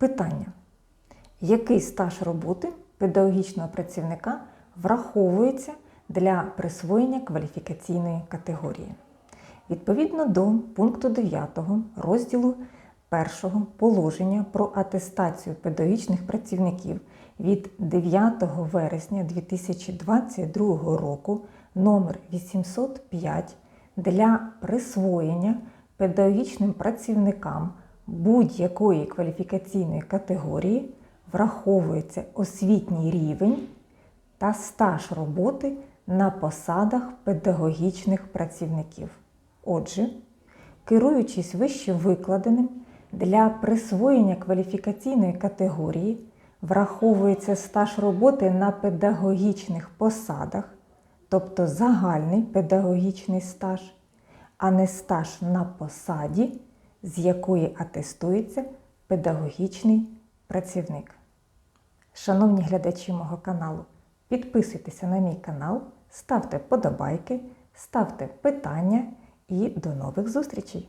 Питання. Який стаж роботи педагогічного працівника враховується для присвоєння кваліфікаційної категорії? Відповідно до пункту 9 розділу 1 положення про атестацію педагогічних працівників від 9 вересня 2022 року номер 805 для присвоєння педагогічним працівникам будь-якої кваліфікаційної категорії враховується освітній рівень та стаж роботи на посадах педагогічних працівників. Отже, керуючись вище викладеним, для присвоєння кваліфікаційної категорії враховується стаж роботи на педагогічних посадах, тобто загальний педагогічний стаж, а не стаж на посаді, з якої атестується педагогічний працівник. Шановні глядачі мого каналу, підписуйтеся на мій канал, ставте подобайки, ставте питання і до нових зустрічей!